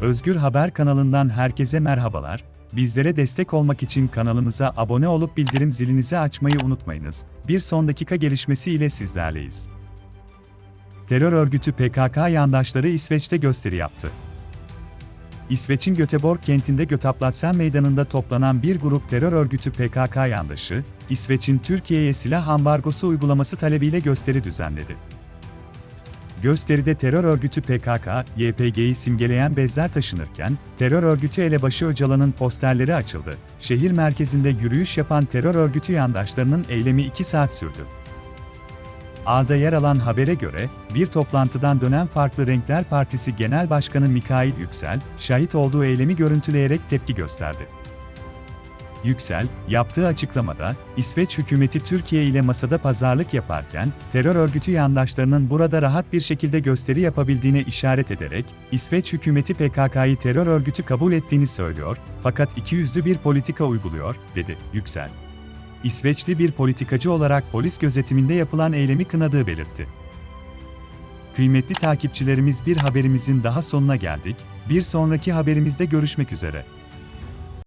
Özgür Haber kanalından herkese merhabalar. Bizlere destek olmak için kanalımıza abone olup bildirim zilinizi açmayı unutmayınız. Bir son dakika gelişmesi ile sizlerleyiz. Terör örgütü PKK yandaşları İsveç'te gösteri yaptı. İsveç'in Göteborg kentinde Götaplatsen meydanında toplanan bir grup terör örgütü PKK yandaşı, İsveç'in Türkiye'ye silah ambargosu uygulaması talebiyle gösteri düzenledi. Gösteride terör örgütü PKK, YPG'yi simgeleyen bezler taşınırken, terör örgütü elebaşı Öcalan'ın posterleri açıldı. Şehir merkezinde yürüyüş yapan terör örgütü yandaşlarının eylemi 2 saat sürdü. A'da yer alan habere göre, bir toplantıdan dönen Farklı Renkler Partisi Genel Başkanı Mikail Yüksel, şahit olduğu eylemi görüntüleyerek tepki gösterdi. Yüksel, yaptığı açıklamada, İsveç hükümeti Türkiye ile masada pazarlık yaparken, terör örgütü yandaşlarının burada rahat bir şekilde gösteri yapabildiğine işaret ederek, İsveç hükümeti PKK'yı terör örgütü kabul ettiğini söylüyor, fakat ikiyüzlü bir politika uyguluyor, dedi Yüksel. İsveçli bir politikacı olarak polis gözetiminde yapılan eylemi kınadığı belirtti. Kıymetli takipçilerimiz bir haberimizin daha sonuna geldik, bir sonraki haberimizde görüşmek üzere.